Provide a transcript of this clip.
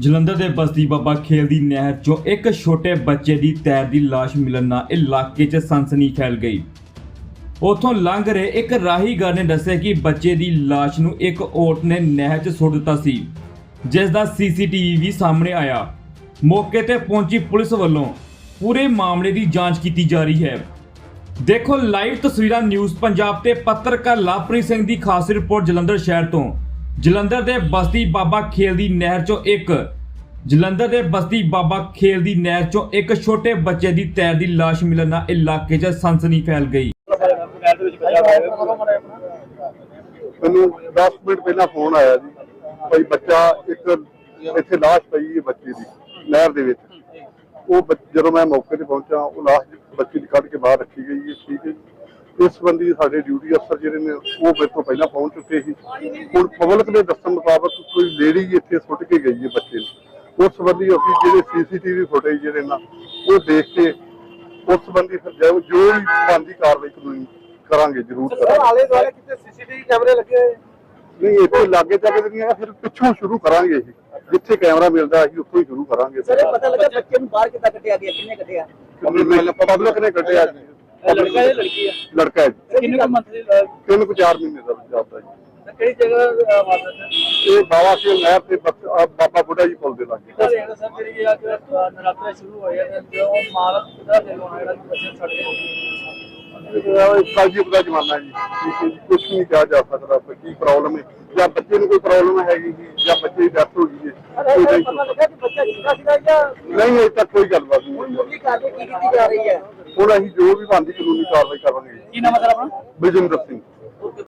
ਜਲੰਧਰ ਦੇ ਬਸਤੀ ਬਾਬਾ ਖੇਲ ਦੀ ਨਹਿਰ 'ਚੋਂ ਇੱਕ ਛੋਟੇ ਬੱਚੇ ਦੀ ਤੈਰਦੀ ਲਾਸ਼ ਮਿਲਣ ਨਾਲ ਇਲਾਕੇ 'ਚ ਸਨਸਨੀ ਫੈਲ ਗਈ। ਉਥੋਂ ਲੰਘ ਰਹੇ ਇੱਕ ਰਾਹੀਗਰ ਨੇ ਦੱਸਿਆ ਕਿ ਬੱਚੇ ਦੀ ਲਾਸ਼ ਨੂੰ ਇੱਕ ਔਰਤ ਨੇ ਨਹਿਰ 'ਚ ਸੁੱਟ ਦਿੱਤਾ ਸੀ, ਜਿਸ ਦਾ ਸੀਸੀਟੀਵੀ ਵੀ ਸਾਹਮਣੇ ਆਇਆ। ਮੌਕੇ ਤੇ ਪਹੁੰਚੀ ਪੁਲਿਸ ਵੱਲੋਂ ਪੂਰੇ ਮਾਮਲੇ ਦੀ ਜਾਂਚ ਕੀਤੀ ਜਾ ਰਹੀ ਹੈ। ਦੇਖੋ ਲਾਈਵ ਤਸਵੀਰਾਂ ਨਿਊਜ਼ ਪੰਜਾਬ ਤੇ ਪੱਤਰਕਾਰ ਲਵਪ੍ਰੀਤ ਸਿੰਘ ਦੀ ਖਾਸ ਰਿਪੋਰਟ ਜਲੰਧਰ ਸ਼ਹਿਰ ਤੋਂ। ਜਲੰਧਰ ਦੇ ਬਸਤੀ ਬਾਬਾ ਖੇਲ ਦੀ ਨਹਿਰ ਚੋਂ ਇੱਕ। ਜਲੰਧਰ ਦੇ ਬਸਤੀ ਬਾਬਾ ਖੇਲ ਦੀ ਨਹਿਰ ਚੋਂ ਇੱਕ ਛੋਟੇ ਬੱਚੇ ਦੀ ਤੈਰਦੀ ਲਾਸ਼ ਮਿਲਣ ਨਾਲ ਇਲਾਕੇ 'ਚ ਸਨਸਨੀ ਫੈਲ ਗਈ। ਮੈਨੂੰ 10 ਮਿੰਟ ਪਹਿਲਾਂ ਫੋਨ ਆਇਆ ਜੀ ਭਾਈ ਬੱਚਾ ਇੱਕ ਇੱਥੇ ਲਾਸ਼ ਪਈ ਹੈ ਬੱਚੇ ਦੀ, ਨਹਿਰ ਦੇ ਵਿੱਚ। ਉਹ ਬੱਚ- ਜਦੋਂ ਮੈਂ ਮੌਕੇ ਤੇ ਪਹੁੰਚਾ ਉਹ ਲਾਸ਼ ਬੱਚੇ ਦੀ ਕੱਢ ਕੇ ਬਾਹਰ ਰੱਖੀ ਗਈ ਹੈ, ਠੀਕ ਹੈ ਜੀ। ਇਸ ਸੰਬੰਧੀ ਸਾਡੇ ਡਿਊਟੀ ਅਫਸਰ ਜਿਹੜੇ ਨੇ ਉਹ ਮੇਰੇ ਤੋਂ ਪਹਿਲਾਂ ਪਹੁੰਚ ਚੁੱਕੇ ਸੀ। ਹੁਣ ਪਬਲਿਕ ਦੇ ਦੱਸਣ ਮੁਤਾਬਕ ਕੋਈ ਲੇਡੀ ਇੱਥੇ ਸੁੱਟ ਕੇ ਗਈ ਹੈ ਬੱਚੇ ਨੂੰ। ਉਸ ਸੰਬੰਧੀ ਅਸੀਂ ਜਿਹੜੇ ਸੀਸੀਟੀਵੀ ਫੁਟੇਜ ਜਿਹੜੇ ਨਾ ਉਹ ਦੇਖ ਕੇ ਉਸ ਸੰਬੰਧੀ ਜੋ ਜੋ ਵੀ ਬਣਦੀ ਕਾਰਵਾਈ ਕਾਨੂੰਨੀ ਕਰਾਂਗੇ ਜ਼ਰੂਰ ਸਰ ਕਰਾਂਗੇ। ਆਲੇ ਦੁਆਲੇ ਕਿਤੇ ਸੀਸੀਟੀਵੀ ਕੈਮਰੇ ਲੱਗੇ ਹੋਏ? ਨਹੀਂ ਇੱਥੇ ਲਾਗੇ ਤੱਕ ਨਹੀਂ ਹੈਗਾ ਫਿਰ ਪਿੱਛੋਂ ਸ਼ੁਰੂ ਕਰਾਂਗੇ ਅਸੀਂ ਜਿੱਥੇ ਕੈਮਰਾ ਮਿਲਦਾ ਅਸੀਂ ਉੱਥੋਂ ਹੀ ਸ਼ੁਰੂ ਕਰਾਂਗੇ। ਸਰ ਇਹ ਪਤਾ ਲੱਗਾ ਬੱਚੇ ਨੂੰ ਬਾਹਰ ਕਿੱਦਾਂ ਕੱਢਿਆ ਗਿਆ ਕਿੰਨੇ ਕੱਢਿਆ? ਪਬਲਿਕ ਨੇ ਕੱਢਿਆ ਜੀ। ਲੜਕਾ ਜਾਂ ਲੜਕੀ ਆ ਲੜਕਾ ਹੈ ਜੀ ਕਿੰਨੇ ਕੁ ਮੰਥਲੀ ਤਿੰਨ ਕੁ ਚਾਰ ਮਹੀਨੇ ਦਾ ਜਾਂਦਾ ਜੀ ਕਿਹੜੀ ਜਗ੍ਹਾ ਵਾਰਦਾਤ ਹੈ ਇਹ ਬਾਬਾ ਸਿੰਘ ਨਹਿਰ ਤੇ ਬਸ- ਆਹ ਬਾਬਾ ਬੁੱਢਾ ਜੀ ਪੁੱਲ ਦੇ ਲਾਗੇ ਸਰ ਇਹ ਸਰ ਜਿਹੜੀ ਅੱਜ ਨਰਾਤਰੇ ਸ਼ੁਰੂ ਹੋਏ ਆ ਜੋ ਮਾਰਤ ਕਿਦਾਂ ਦੇ ਲੋਣਾ ਜਿਹੜਾ ਕਿ ਬੱਚੇ ਛੱਡ ਗਏ ਕਾਲਜੀਪ ਦਾ ਜ਼ਮਾਨਾ ਹੈ ਜੀ ਕੁਝ ਨਹੀਂ ਕਿਹਾ ਜਾ ਸਕਦਾ ਵੀ ਕੀ ਪ੍ਰੋਬਲਮ ਹੈ ਜਾਂ ਬੱਚੇ ਨੂੰ ਕੋਈ ਪ੍ਰੋਬਲਮ ਹੈਗੀ ਜੀ ਜਾਂ ਬੱਚੇ ਦੀ ਡੈਥ ਹੋ ਗਈ ਹੈ ਅਰੇ ਕੋਈ ਸਰ ਨਹੀਂ ਨਹੀਂ ਅਜੇ ਤੱਕ ਕੋਈ ਗੱਲਬਾਤ ਨਹੀਂ ਹੋਈ। ਕੀ ਕੀਤੀ ਜਾ ਰਹੀ ਹੈ? ਹੁਣ ਅਸੀਂ ਜੋ ਵੀ ਬਣਦੀ ਕਾਨੂੰਨੀ ਕਾਰਵਾਈ ਕਰਾਂਗੇ। ਕੀ ਨਾਮ ਹੈ ਸਰ ਆਪਣਾ? ਬਲਜਿੰਦਰ ਸਿੰਘ।